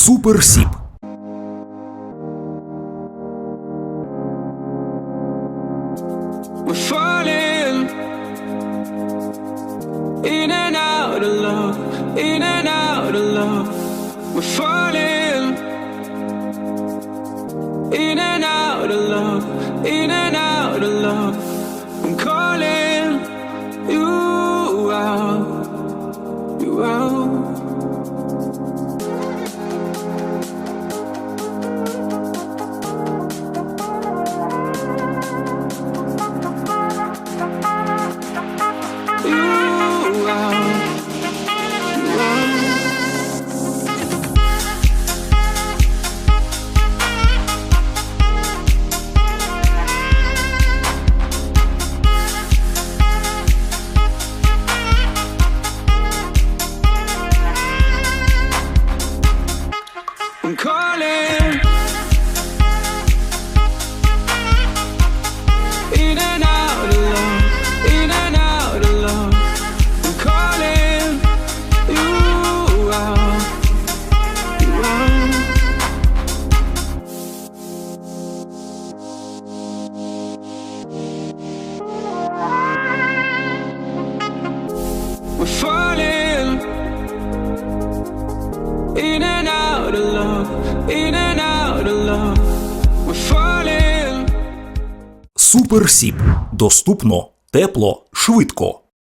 Суперсіп. We're falling in and out of love, in and out of love. We're falling in and out of love, in and out of love. I'm calling Суперсіп. Доступно, тепло, швидко.